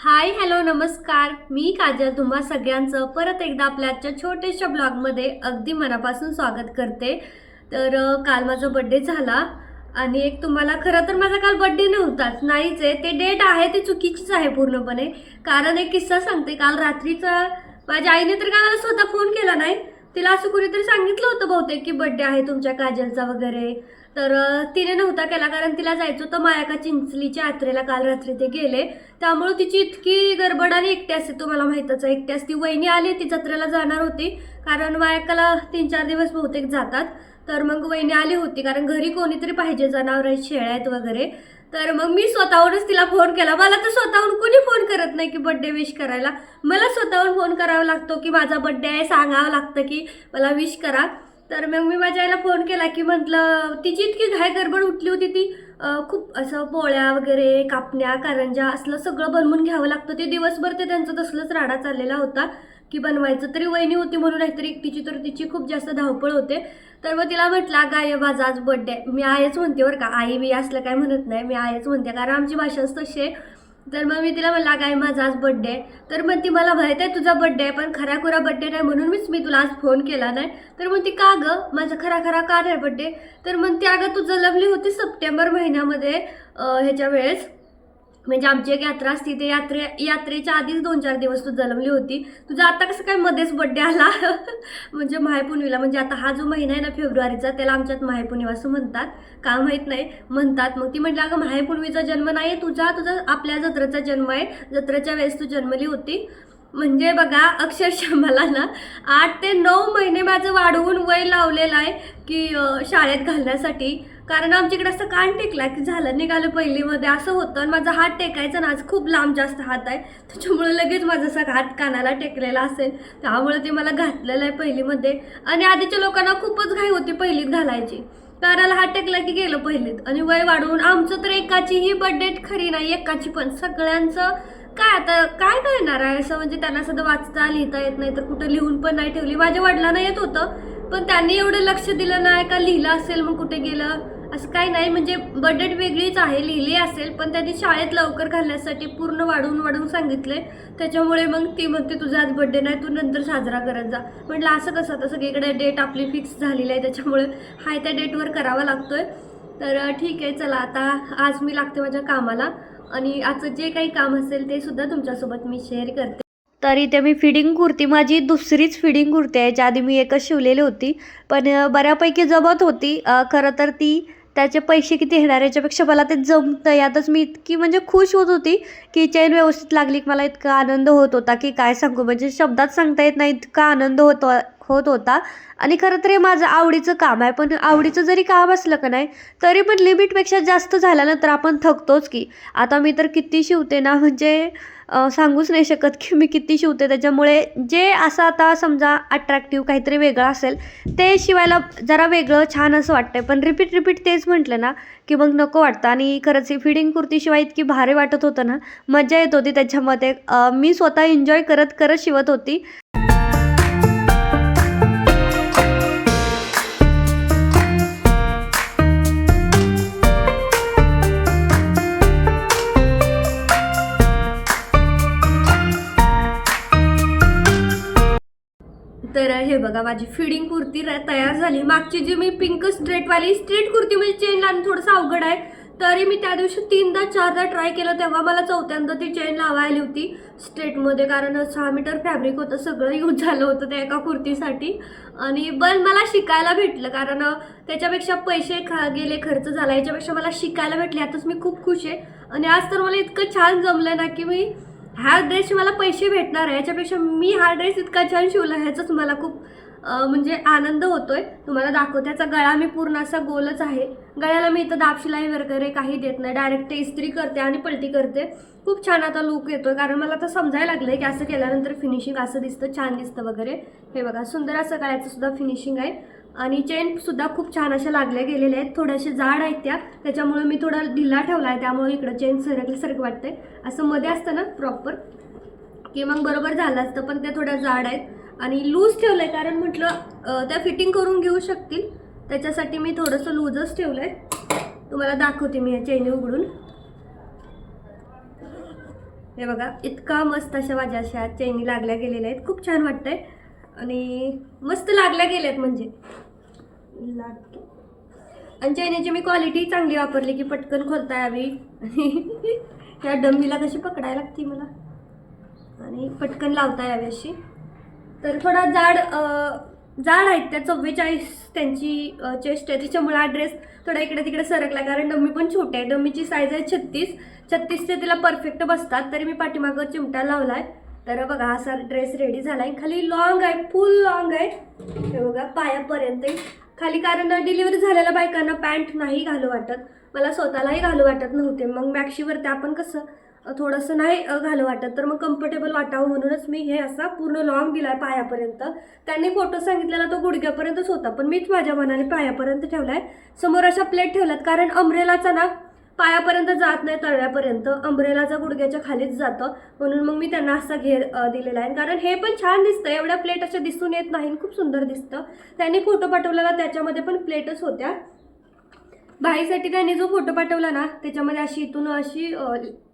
Hi hello नमस्कार. मी काजल तुम्हा सगळ्यांचं परत एकदा आपल्या आजच्या छोट्याशा ब्लॉगमध्ये अगदी मनापासून स्वागत करते. तर काल माझा बड्डे झाला आणि एक तुम्हाला खरं तर माझा काल बड्डे नव्हताच नाहीच आहे. ते डेट आहे ते चुकीचीच आहे पूर्णपणे. कारण एक किस्सा सांगते काल रात्रीचा माझ्या आईने तर काय मला स्वतः फोन केला नाही. तिला असं कुणीतरी सांगितलं होतं बहुतेक की बड्डे आहे तुमच्या काजलचा वगैरे. तर तिने नव्हता केला कारण तिला जायचं होतं मायाका चिंचलीच्या यात्रेला काल रात्री ते गेले. त्यामुळे तिची इतकी गडबड आणि एकटी असते तुम्हाला माहीतच आहे. एकटी असती वहिनी आली ती जत्रेला जाणार होती. कारण मायाकाला तीन चार दिवस बहुतेक जातात. तर मग वहिनी आली होती कारण घरी कोणीतरी पाहिजे जनावर आहेत शेळ्या आहेत वगैरे. तर मग मी स्वतःहूनच तिला फोन केला. मला तर स्वतःहून कोणी फोन करत नाही की बड्डे विश करायला. मला स्वतःहून फोन करावा लागतो की माझा बड्डे आहे सांगावं लागतं की मला विश करा. तर मग मी माझ्या आईला फोन केला की म्हटलं तिची इतकी घाय गडबड उठली होती ती. खूप असं पोळ्या वगैरे कापण्या कारंजा असलं सगळं बनवून घ्यावं लागतं. ते दिवसभर ते त्यांचं तसलंच राडा चाललेला होता की बनवायचं तरी वहिनी होती म्हणून नाहीतरी एकटीची तर तिची खूप जास्त धावपळ होते. तर मग तिला म्हटलं गाय माझा आज बड्डे मी आहेच म्हणते बरं का. आई मी असलं काय म्हणत नाही. मी आहेच म्हणते. कारण आमची भाषाच तशी आहे. तर मग मी तिला म्हणला काय माझा आज बड्डे तर मग ती मला माहीत आहे तुझा बड्डे आहे पण खरा खुरा बड्डे नाही म्हणून मीच मी तुला आज फोन केला नाही. तर मग ती का गं? माझा खरा खरा का नाही बड्डे तर मग ती अगं तू जलमली होती सप्टेंबर महिन्यामध्ये ह्याच्या वेळेस. म्हणजे आमची एक यात्रा असती ते यात्रे यात्रेच्या आधीच दोन चार दिवस तू जन्मली होती. तुझा आता कसं काय मध्येच बड्डे आला? म्हणजे मायपुनवीला म्हणजे आता हा जो महिना आहे ना फेब्रुवारीचा त्याला आमच्यात मायपुनवी असं म्हणतात. का माहीत नाही? म्हणतात. मग ती म्हटलं अगं मायपुनवीचा जन्म नाही आहे तुझा तुझा आपल्या जत्रेचा जन्म आहे. जत्रेच्या वेळेस तू जन्मली होती. म्हणजे बघा अक्षरशः मला ना आठ ते नऊ महिने माझं वाढवून वय लावलेलं आहे की शाळेत घालण्यासाठी. कारण आमच्याकडे असं कान टेकला की झालं निघालं पहिलीमध्ये असं होतं. आणि माझा हात टेकायचा ना आज खूप लांब जास्त हात आहे. त्याच्यामुळे लगेच माझा असा हात कानाला टेकलेला असेल. त्यामुळे ते मला घातलेलं आहे पहिलीमध्ये. आणि आधीच्या लोकांना खूपच घाई होती पहिलीत घालायची. कानाला हात टेकला की गेलं पहिलीत. आणि वय वाढवून आमचं तर एकाचीही बड्डेट खरी नाही एकाची पण. सगळ्यांचं काय आता काय करणार आहे असं म्हणजे त्यांना सध्या वाचता लिहिता येत नाही. तर कुठं लिहून पण नाही ठेवली. माझ्या वडिलांना येत होतं. पण त्यांनी एवढं लक्ष दिलं नाही का लिहिलं असेल मग कुठे गेलं? असं काही नाही म्हणजे बजेट वेगळीच आहे लिहिली असेल पण त्यांनी शाळेत लवकर घालण्यासाठी पूर्ण वाढवून वाढवून सांगितले. त्याच्यामुळे मग ती म्हणते तुझा आज बड्डे नाही तू नंतर साजरा करत जा. म्हटलं असं कसं? आता सगळीकडे डेट आपली फिक्स झालेली आहे त्याच्यामुळे हाय त्या डेटवर करावा लागतोय. तर ठीक आहे चला आता आज मी लागते माझ्या कामाला आणि आजचं जे काही काम असेल ते सुद्धा तुमच्यासोबत मी शेअर करते. तर इथे मी फिडिंग कुर्ती माझी दुसरीच फिडिंग कुर्ती आहे ज्या आधी मी एकच शिवलेली होती. पण बऱ्यापैकी जमत होती. खरं तर ती त्याचे पैसे किती येणार याच्यापेक्षा मला ते जमतं. यातच मी इतकी म्हणजे खुश होत होती की चैन व्यवस्थित लागली की मला इतका आनंद होत होता की काय सांगू? म्हणजे शब्दात सांगता येत नाही इतका आनंद होतो. होत होता. आणि खरं तर हे माझं आवडीचं काम आहे. पण आवडीचं जरी काम असलं का नाही तरी पण लिमिटपेक्षा जास्त झाल्यानंतर आपण थकतोच की आता मी तर किती शिवते ना? म्हणजे सांगूच नाही शकत की मी किती शिवते. त्याच्यामुळे जे असं आता समजा अट्रॅक्टिव्ह काहीतरी वेगळं असेल ते शिवायला जरा वेगळं छान असं वाटतंय. पण रिपीट रिपीट तेच म्हटलं ना की मग नको वाटतं. आणि खरंच ही फिडिंग कुर्ती शिवाय इतकी भारी वाटत होतं ना मजा येत होती त्याच्यामध्ये. मी स्वतः एन्जॉय करत करत शिवत होती. हे बघा माझी फिडिंग कुर्ती र- तयार झाली. मागची जी मी पिंक स्ट्रेटवाली स्ट्रेट कुर्ती म्हणजे चेन लावणं थोडंसं अवघड आहे. तरी मी त्या दिवशी तीनदा चारदा ट्राय केलं तेव्हा मला चौथ्यांदा ती चेन लावायली होती स्ट्रेटमध्ये कारण सहा मीटर फॅब्रिक होतं सगळं यूज झालं होतं त्या एका कुर्तीसाठी. आणि पण मला शिकायला भेटलं कारण त्याच्यापेक्षा पैसे खा गेले खर्च झाला. याच्यापेक्षा मला शिकायला भेटले. आताच मी खूप खुश आहे. आणि आज तर मला इतकं छान जमलं ना की मी हा ड्रेसचे मला पैसे भेटणार आहे. याच्यापेक्षा मी हा ड्रेस इतका छान शिवला ह्याचाच मला खूप म्हणजे आनंद होतोय. तुम्हाला दाखवते. त्याचा गळा मी पूर्ण असा गोलच आहे. गळ्याला मी इथं दाबशिलाई वगैरे काही देत नाही. डायरेक्ट ते इस्त्री करते आणि पलटी करते. खूप छान आता लुक येतोय. कारण मला आता समजायला लागलंय की असं केल्यानंतर फिनिशिंग असं दिसतं छान दिसतं वगैरे. हे बघा सुंदर असं गळ्याचं सुद्धा फिनिशिंग आहे. आणि चेनसुद्धा खूप छान अशा लागल्या गेलेल्या आहेत. थोड्याशा जाड आहेत त्या. त्याच्यामुळे मी थोडा ढिला ठेवला आहे. त्यामुळे इकडं चेन सरकल्यासारखं वाटतंय. असं मध्ये असतं ना प्रॉपर की मग बरोबर झालं असतं पण त्या थोड्या जाड आहेत. आणि लूज ठेवलं आहे कारण म्हटलं त्या फिटिंग करून घेऊ शकतील. त्याच्यासाठी मी थोडंसं लूजच ठेवलं आहे तुम्हाला दाखवते मी या चेनी उघडून. हे बघा इतका मस्त अशा माझ्या अशा चैनी लागल्या गेलेल्या आहेत. खूप छान वाटतंय. आणि मस्त लागल्या गेल्यात म्हणजे. लागतो आणि चैनीची मी क्वालिटी चांगली वापरली की पटकन खोलता यावी आणि त्या डमीला कशी पकडायला लागती मला. आणि पटकन लावता यावी अशी. तर थोडा जाड जाड आहेत त्या चव्वेचाळीस त्यांची चेस्ट आहे. त्याच्यामुळे हा ड्रेस थोडा इकडे तिकडे सरकला. कारण डम्मी पण छोटे आहे. डम्मीची साईज आहे छत्तीस. छत्तीस ते तिला परफेक्ट बसतात. तरी मी पाठीमागं चिमटा लावला आहे तर बघा असा ड्रेस रेडी झाला आहे खाली लॉंग आहे फुल लॉंग आहे. हे बघा पायापर्यंत खाली कारण डिलिव्हरी झालेल्या बायकांना पॅन्ट नाही घालू वाटत. मला स्वतःलाही घालू वाटत नव्हते. मग मॅक्शीवरती आपण कसं थोडंसं नाही घालू वाटत. तर मग कम्फर्टेबल वाटावं म्हणूनच मी हे असा पूर्ण लॉंग दिला आहे पायापर्यंत. त्यांनी फोटो सांगितलेला तो गुडघ्यापर्यंतच होता. पण मीच माझ्या मनाने पायापर्यंत ठेवला आहे समोर अशा प्लेट ठेवल्यात. कारण अमरेलाचा ना पायापर्यंत जात नाही तळव्यापर्यंत अंब्रेलाचा गुडघ्याच्या खालीच जातं. म्हणून मग मी त्यांना असा घेर दिलेला आहे. कारण हे पण छान दिसतं. एवढ्या प्लेट अशा दिसून येत नाही खूप सुंदर दिसतं. त्यांनी फोटो पाठवलेला त्याच्यामध्ये पण प्लेटच होत्या. बाईसाठी त्यांनी जो फोटो पाठवला ना त्याच्यामध्ये अशी इथून अशी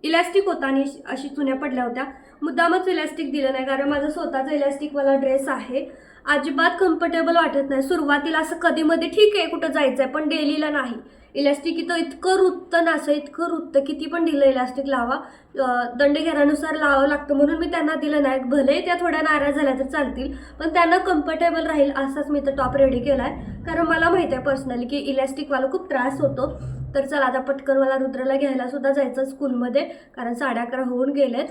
इलॅस्टिक होता आणि अशी- चुन्या पडल्या होत्या. मुद्दामच इलॅस्टिक दिलं नाही कारण माझा स्वतःचा इलॅस्टिकवाला ड्रेस आहे. अजिबात कम्फर्टेबल वाटत नाही. सुरुवातीला असं कधीमध्ये ठीक आहे कुठं जायचं आहे पण डेलीला नाही. इलॅस्टिक इथं इतकं रुत्त नासं इतकं रुत्त किती पण दिलं इलॅस्टिक लावा. दंड दंडघेरानुसार लावावं लागतं म्हणून मी त्यांना दिलं नाही. भले त्या थोड्या नाराज झाल्या तर चालतील पण त्यांना कम्फर्टेबल राहील असाच मी तर टॉप रेडी केला आहे कारण मला माहिती आहे पर्सनली की इलॅस्टिकवाला खूप त्रास होतो. तर चला आता पटकन मला रुद्रला घ्यायला सुद्धा जायचं स्कूलमध्ये कारण साडे अकरा होऊन गेलेत.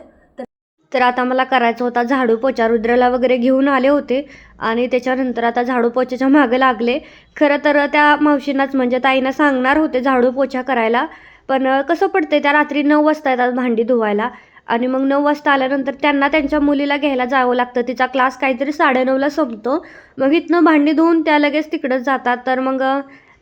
तर आता मला करायचं होता झाडू पोचा रुद्रला वगैरे घेऊन आले होते आणि त्याच्यानंतर आता झाडू पोचाच्या मागे लागले. खरं तर त्या मावशींनाच म्हणजे ताईंना सांगणार होते झाडू पोछा करायला. पण कसं पडते त्या रात्री नऊ वाजता येतात भांडी धुवायला. आणि मग नऊ वाजता आल्यानंतर त्यांना त्यांच्या मुलीला घ्यायला जावं लागतं. तिचा क्लास काहीतरी साडेनऊला संपतो. मग इथनं भांडी धुवून त्या लगेच तिकडंच जातात. तर मग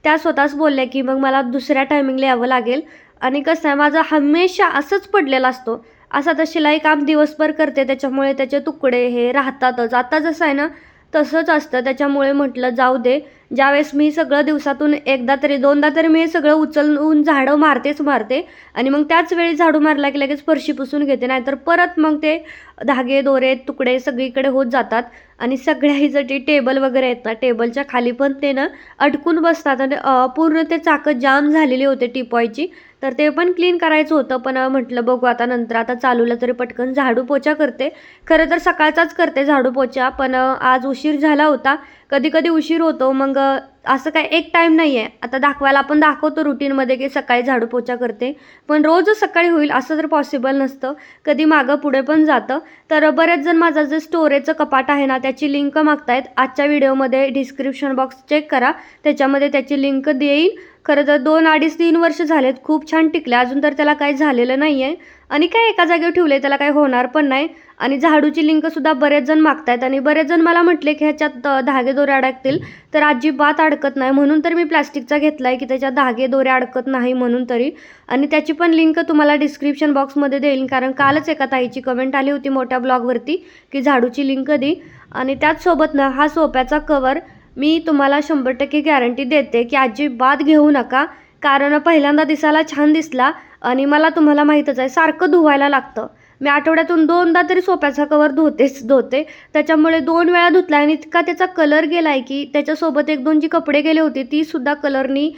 त्या स्वतःच बोलल्या की मग मला दुसऱ्या टायमिंगला यावं लागेल. आणि कसं आहे माझा हमेशा असंच पडलेला असतो. असं तर शिलाई काम दिवसभर करते त्याच्यामुळे त्याचे तुकडे हे राहतातच. आता जसं आहे ना तसंच असतं. त्याच्यामुळे म्हटलं जाऊ दे. ज्यावेळेस मी सगळं दिवसातून एकदा तरी दोनदा तरी मी सगळं उचलून झाडं मारतेच मारते. आणि मग त्याच वेळी झाडू मारला की लगेच फरशी पुसून घेते. नाहीतर परत मग ते धागे दोरे तुकडे सगळीकडे होत जातात. आणि सगळ्या हिचं टेबल वगैरे आहेत ना टेबलच्या खाली पण ते ना अडकून बसतात. आणि पूर्ण ते चाकं जाम झालेली होते टिपॉयची. तर ते पण क्लीन करायचं होतं. पण म्हटलं बघू आता नंतर आता चालूला तरी पटकन झाडू पोचा करते. खरं तर सकाळचाच करते झाडू पोचा पण आज उशीर झाला होता. कधी कधी उशीर होतो. मग असं काय एक टाईम नाही आहे आता दाखवायला आपण दाखवतो रुटीनमध्ये की सकाळी झाडू पोचा करते. पण रोजच सकाळी होईल असं तर पॉसिबल नसतं कधी मागं पुढे पण जातं. तर बरेच जण माझा जे स्टोरेजचं कपाट आहे ना त्याची लिंक मागतायत. आजच्या व्हिडिओमध्ये डिस्क्रिप्शन बॉक्स चेक करा. त्याच्यामध्ये त्याची लिंक देईल खरं तर दोन अडीच तीन वर्ष झालेत खूप छान टिकले. अजून तर त्याला काही झालेलं नाही आहे आणि काय एका जागेवर ठेवले त्याला काही होणार पण नाही. आणि झाडूची लिंकसुद्धा बरेच जण मागतायत. आणि बरेच जण मला म्हटले की ह्याच्यात धागे दोरे अडकतील. तर अजिबात अडकत नाही. म्हणून तर मी प्लॅस्टिकचा घेतला आहे की त्याच्यात धागे दोरे अडकत नाही म्हणून तरी. आणि त्याची पण लिंक तुम्हाला डिस्क्रिप्शन बॉक्समध्ये देईल कारण कालच एका ताईची कमेंट आली होती मोठ्या ब्लॉगवरती की झाडूची लिंक दे. आणि त्याचसोबत ना हा सोप्याचा कवर मी तुम्हाला शंभर टक्के गॅरंटी देते की अजिबात घेऊ नका. कारण पहिल्यांदा दिसायला छान दिसला आणि मला तुम्हाला माहीतच आहे सारखं धुवायला लागतं. मी आठवड्यातून दोनदा तरी सोप्याचा कवर धुतेच धुते. त्याच्यामुळे दोन वेळा धुतला आणि इतका त्याचा कलर गेला आहे की त्याच्यासोबत एक दोन जी कपडे गेले होते ती सुद्धा कलरनी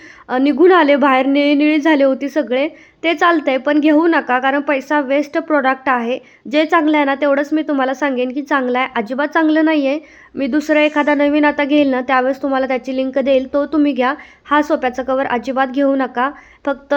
निघून आले बाहेर निळी निळी झाले होती सगळे. ते चालतंय पण घेऊ नका कारण पैसा वेस्ट प्रोडक्ट आहे. जे चांगलं आहे ना तेवढंच मी तुम्हाला सांगेन की चांगलं आहे. अजिबात चांगलं नाही आहे मी दुसरं एखादा नवीन आता घेईल ना त्यावेळेस तुम्हाला त्याची लिंक देईल. तो तुम्ही घ्या. हा सोप्याचा कवर अजिबात घेऊ नका. फक्त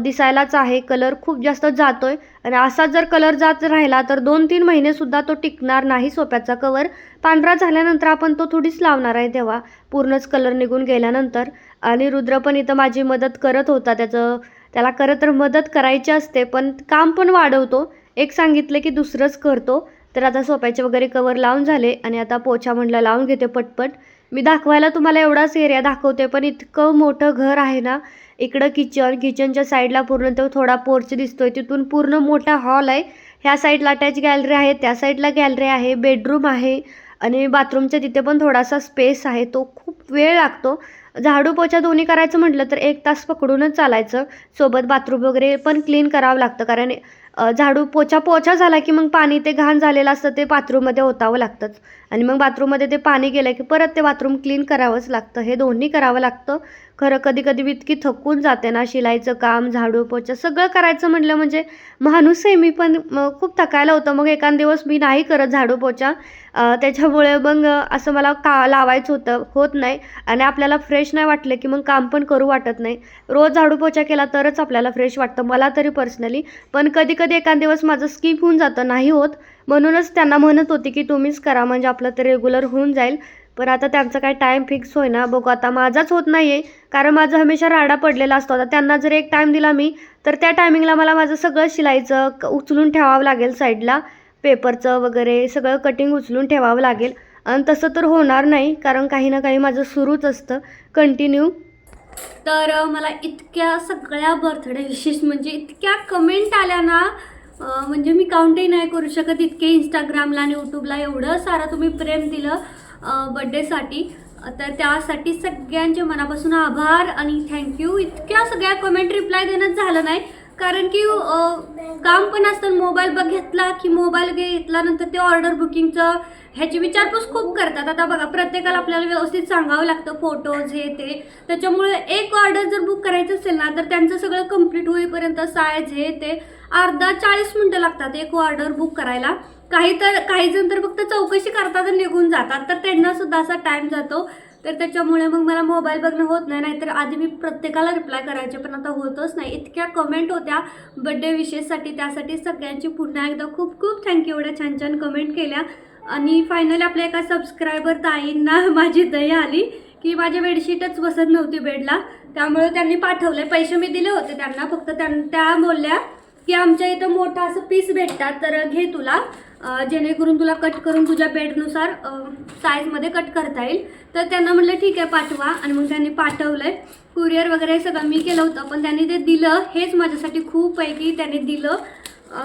दिसायलाच आहे. कलर खूप जास्त जातो आहे आणि असाच जर कलर जात राहिला तर दोन तीन महिनेसुद्धा तो टिकणार नाही सोप्याचा कवर पांढरा झाल्यानंतर आपण तो थोडीच लावणार आहे तेव्हा. पूर्णच कलर निघून गेल्यानंतर. आणि रुद्र पण इथं माझी मदत करत होता. त्याचं त्याला खरं तर मदत करायची असते पण काम पण वाढवतो. एक सांगितलं की दुसरंच करतो. तर आता सोप्याचे वगैरे कवर लावून झाले आणि आता पोछा म्हणलं लावून घेते पटपट. मी दाखवायला तुम्हाला एवढाच एरिया दाखवते पण इतकं मोठं घर आहे ना इकडं किचन किचनच्या साईडला पूर्ण तो थोडा पोर्च दिसतोय. तिथून पूर्ण मोठा हॉल आहे. ह्या साईडला अटॅच गॅलरी आहे त्या साईडला गॅलरी आहे बेडरूम आहे आणि बाथरूमच्या तिथे पण थोडासा स्पेस आहे. तो खूप वेळ लागतो. झाडू पोछा दोन्ही करायचं म्हटलं तर एक तास पकडूनच चालायचं. सोबत बाथरूम वगैरे पण क्लीन करावं लागतं. कारण झाडू पोछा पोछा झाला की मग पाणी ते घाण झालेलं असतं ते बाथरूममध्ये ओतावं लागतंच. आणि मग बाथरूममध्ये ते पाणी गेलं की परत ते बाथरूम क्लीन करावंच लागतं. हे दोन्ही करावं लागतं. खरं कधी कधी मी इतकी थकून जाते ना शिलाईचं काम झाडू पोचं सगळं करायचं म्हटलं म्हणजे माणूस आहे मी पण खूप थकायला होतं. मग एखाद दिवस मी नाही करत झाडू पोछा. त्याच्यामुळे मग असं मला का लावायचं होतं होत नाही. आणि आपल्याला फ्रेश नाही वाटलं की मग काम पण करू वाटत नाही. रोज झाडू पोचा केला तरच आपल्याला फ्रेश वाटतं मला तरी पर्सनली. पण कधी कधी एखाद दिवस माझं स्किप होऊन जातं नाही होत. म्हणूनच त्यांना म्हणत होती की तुम्हीच करा म्हणजे आपलं ते रेग्युलर होऊन जाईल. पण आता त्यांचा काय टाईम फिक्स होईना. बघू आता माझाच होत नाही आहे कारण माझं हमेशा राडा पडलेला असतो. आता त्यांना जर एक टाईम दिला मी तर त्या टायमिंगला मला माझं सगळं शिलाईचं क- उचलून ठेवावं लागेल साईडला पेपरचं वगैरे सगळं कटिंग उचलून ठेवावं लागेल. आणि तसं तर होणार नाही कारण काही ना काही माझं सुरूच असतं. कंटिन्यू तर मला इतक्या सगळ्या बर्थडे विशेष म्हणजे इतक्या कमेंट आल्या ना म्हणजे मी काउंटही नाही करू शकत इतके इंस्टाग्रामला आणि यूट्यूबला एवढं सारं तुम्ही प्रेम दिलं. बड्डेसाठी तर त्यासाठी सगळ्यांचे मनापासून आभार आणि थँक्यू इतक्या सगळ्या कमेंट रिप्लाय देणंच झालं नाही. कारण की काम पण असतं मोबाईल बघ घेतला की मोबाईल घेतल्यानंतर ते ऑर्डर बुकिंगचं ह्याची विचारपूस खूप करतात. आता बघा प्रत्येकाला आपल्याला व्यवस्थित सांगावं लागतं फोटोज हे ते. त्याच्यामुळे एक ऑर्डर जर बुक करायचं असेल ना तर त्यांचं सगळं कंप्लीट होईपर्यंत सायज हे ते अर्धा चाळीस मिनटं लागतात एक ऑर्डर बुक करायला. काही तर काही जण तर फक्त चौकशी करतात आणि निघून जातात. तर त्यांना सुद्धा असा टाईम जातो. तर त्याच्यामुळे मग मला मोबाईल बघणं होत नाही नाहीतर आधी मी प्रत्येकाला रिप्लाय करायचे पण आता होतच नाही. इतक्या कमेंट होत्या बड्डे विशेषसाठी त्यासाठी सगळ्यांची पुन्हा एकदा खूप खूप थँक्यू एवढ्या छान छान कमेंट केल्या. आणि फायनली आपल्या एका सबस्क्रायबर ताईंना माझी दया आली की माझ्या बेडशीटच बसत नव्हती बेडला त्यामुळे त्यांनी पाठवले पैसे मी दिले होते त्यांना फक्त त्यां त्या बोलल्या की आमच्या इथं मोठा असं पीस भेटतात. तर घे तुला. जेणेकरून तुला कट करून तुझ्या बेडनुसार साईजमध्ये कट करता येईल. तर त्यांना म्हटलं ठीक आहे पाठवा. आणि मग त्यांनी पाठवलं आहे कुरिअर वगैरे सगळं मी केलं होतं पण त्यांनी ते दिलं. हेच माझ्यासाठी खूप आहे की त्यांनी दिलं.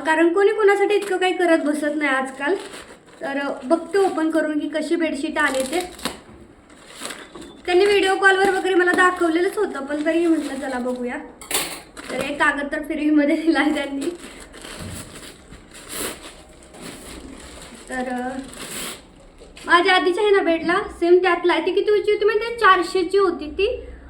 कारण कोणी कोणासाठी इतकं काही करत बसत नाही आजकाल. तर बघते ओपन करून की कशी बेडशीट आले ते. त्यांनी व्हिडिओ कॉलवर वगैरे मला दाखवलेलंच होतं पण तरी म्हटलं चला बघूया. तर एक कागद तर फ्रीमध्ये दिला आहे त्यांनी. तर माझ्या आधीच्या आहे ना बेडला सेम त्यातला आहे. ती किती उंची होती म्हणजे चारशेची होती ती.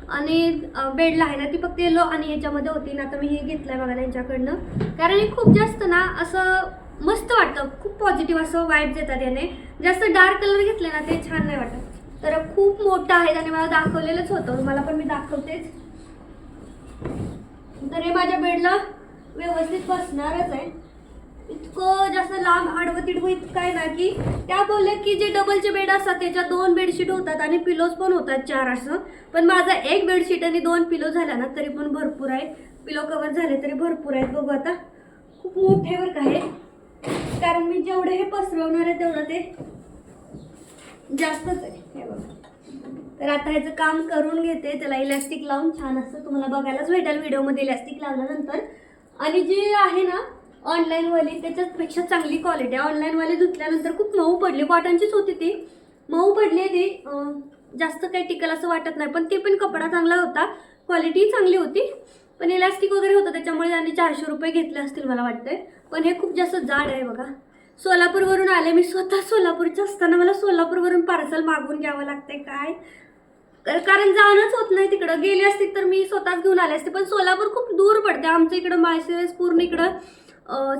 आणि बेडला आहे ना ती फक्त येलो आणि ह्याच्यामध्ये होती. ना आता मी हे घेतलंय बघा त्यांच्याकडनं. कारण हे खूप जास्त ना असं मस्त वाटतं. खूप पॉझिटिव्ह असं वाईट देतात याने. जास्त डार्क कलर घेतले ना ते छान नाही वाटत. तर खूप मोठं आहे त्याने मला दाखवलेलंच होतं. मला पण मी दाखवतेच. तर हे माझ्या बेडला व्यवस्थित बसणारच आहे. इतकं जास्त लांब आडवं तिडवं इतकं आहे ना की त्या बोलल्या की जे डबलचे बेड असतात त्याच्यात दोन बेडशीट होतात आणि पिलोज पण होतात चार असं. पण माझा एक बेडशीट आणि दोन पिलो झाला ना तरी पण भरपूर आहे पिलो कवर झाले तरी भरपूर आहेत. बघू आता. खूप मोठे वर काय कारण मी जेवढं हे पसरवणार आहे तेवढं ते जास्तच आहे. हे बघा. तर आता ह्याचं काम करून घेते. त्याला इलॅस्टिक लावून छान असतं तुम्हाला बघायलाच भेटेल व्हिडिओमध्ये इलॅस्टिक लावल्यानंतर. आणि जे आहे ना ऑनलाईनवाली त्याच्यापेक्षा चांगली क्वालिटी आहे. ऑनलाईनवाली धुतल्यानंतर खूप मऊ पडली. कॉटनचीच होती ती. मऊ पडली ती. जास्त काही टिकल असं वाटत नाही. पण ते पण कपडा चांगला होता. क्वालिटी चांगली होती. पण इलॅस्टिक वगैरे होतं. त्याच्यामुळे त्यांनी चारशे रुपये घेतले असतील मला वाटतंय. पण हे खूप जास्त जाड आहे बघा. सोलापूरवरून आले. मी स्वतः सोलापूरच्या असताना मला सोलापूरवरून पार्सल मागून घ्यावं लागतंय काय? कारण जाणंच होत नाही तिकडं. गेली असती तर मी स्वतःच घेऊन आले असते. पण सोलापूर खूप दूर पडते आमच्या इकडं माळशिरस पूर्ण इकडं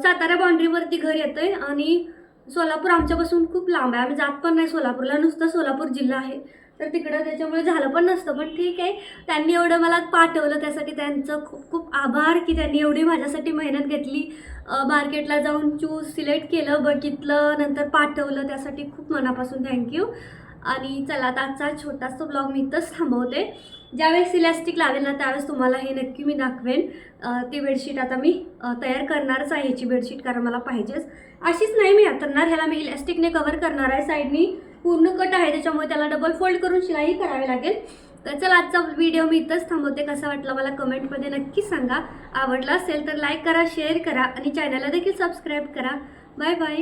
सातारा बाउंड्रीवरती घर येतंय आणि सोलापूर आमच्यापासून खूप लांब आहे. आम्ही जात पण नाही सोलापूरला. नुसतं सोलापूर जिल्हा आहे. तर तिकडं त्याच्यामुळे झालं पण नसतं पण ठीक आहे. त्यांनी एवढं मला पाठवलं त्यासाठी त्यांचं खूप खूप आभार की त्यांनी एवढी माझ्यासाठी मेहनत घेतली. मार्केटला जाऊन चूज सिलेक्ट केलं बघितलं नंतर पाठवलं त्यासाठी खूप मनापासून थँक्यू आणि चला आता आजचा छोटासा ब्लॉग मी इथंच थांबवते. ज्यावेळेस इलॅस्टिक लावेल ना त्यावेळेस तुम्हाला हे नक्की मी दाखवेन. ती बेडशीट आता मी तयार करणारच आहे ह्याची बेडशीट कारण मला पाहिजेच. अशीच नाही मी हातरणार ह्याला मी इलॅस्टिकने कवर करणार आहे साईडनी पूर्ण कट आहे त्याच्यामुळे त्याला डबल फोल्ड करून शिलाई करावी लागेल. तर चला आजचा व्हिडिओ मी इथंच थांबवते. कसा वाटला मला कमेंटमध्ये नक्की सांगा. आवडला असेल तर लाईक करा शेअर करा आणि चॅनलला देखील सबस्क्राईब करा. Bye bye